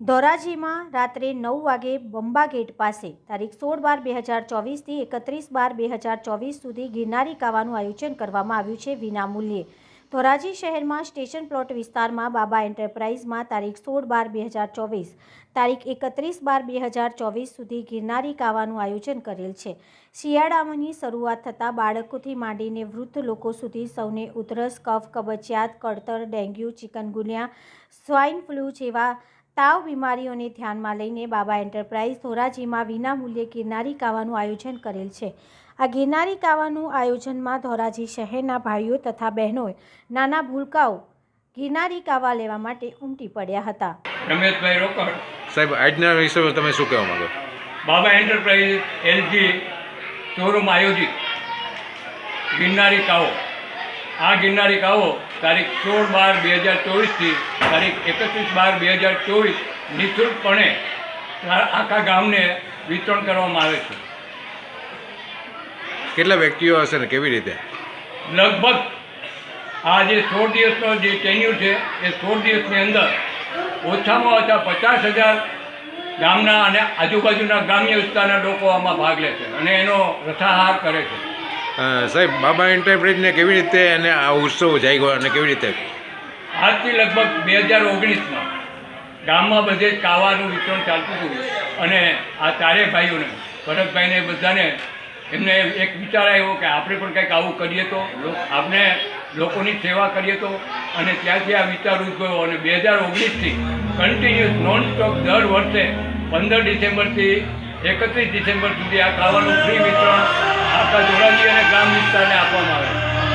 ધોરાજીમાં રાત્રે નવ વાગે બંબા ગેટ પાસે તારીખ સોળ બાર બે હજાર ચોવીસથી એકત્રીસ બાર બે હજાર ચોવીસ સુધી ગિરનારી કાવાનું આયોજન કરવામાં આવ્યું છે વિનામૂલ્યે. ધોરાજી શહેરમાં સ્ટેશન પ્લોટ વિસ્તારમાં બાબા એન્ટરપ્રાઇઝમાં તારીખ સોળ બાર બે હજાર ચોવીસ, તારીખ એકત્રીસ બાર બે હજાર ચોવીસ સુધી ગિરનારી કાવાનું આયોજન કરેલ છે. શિયાળાની શરૂઆત થતાં બાળકોથી માંડીને વૃદ્ધ લોકો સુધી સૌને ઉધરસ, કફ, કબજિયાત, કળતર, ડેન્ગ્યુ, ચિકનગુનિયા, સ્વાઇન ફ્લૂ જેવા તાવ બીમારીઓને ધ્યાનમાં લઈને બાબા એન્ટરપ્રાઇઝ ધોરાજીમાં વિનામૂલ્યે ગિરનારી કાવાનું આયોજન કરેલ છે. આ ગિરનારી કાવાનું આયોજનમાં ધોરાજી શહેરના ભાઈઓ તથા બહેનોએ નાના ભૂલકાઓ ગિરનારી કાવા લેવા માટે ઉમટી પડ્યા હતા. રમેશભાઈ રોકડ. સાહેબ આજના વિષયમાં તમે શું કહેવા માંગો? બાબા એન્ટરપ્રાઇઝ એલજી શોરૂમ આયોજિત. ગિરનારી કાવો. આ ગિરનારી કાવો તારીખ સોળ બાર બે હજાર ચોવીસથી તારીખ એકત્રીસ બાર બે હજાર ચોવીસ નિઃશુલ્કપણે આખા ગામને વિતરણ કરવામાં આવે છે. કેટલા વ્યક્તિઓ હશે ને કેવી રીતે? લગભગ આ જે સોળ દિવસનો જે ટેન્યુ છે એ સોળ દિવસની અંદર ઓછામાં ઓછા પચાસ હજાર ગામના અને આજુબાજુના ગ્રામ્ય વિસ્તારના લોકો આમાં ભાગ લે છે અને એનો રસાહાર કરે છે. સાહેબ, બાબા એન્ટરપ્રાઇઝને કેવી રીતે અને આ ઉત્સવ જાગ્યો અને કેવી રીતે? આજથી લગભગ બે હજાર ઓગણીસમાં ગામમાં બધે કાવાનું વિતરણ ચાલતું હતું અને આ ચારેય ભાઈઓને, ભરતભાઈને બધાને એમને એક વિચાર આવ્યો કે આપણે પણ કંઈક આવું કરીએ તો આપણે લોકોની સેવા કરીએ તો અને ત્યાંથી આ વિચાર ઉદ્ભવ્યો અને બે હજાર ઓગણીસથી કન્ટિન્યુઅસ નોન સ્ટોપ દર વર્ષે પંદર ડિસેમ્બરથી એકત્રીસ ડિસેમ્બર સુધી આ ખાવાનું ફ્રી વિતરણ આખા ધોરાજી અને ગ્રામ વિસ્તારને આપવામાં આવે.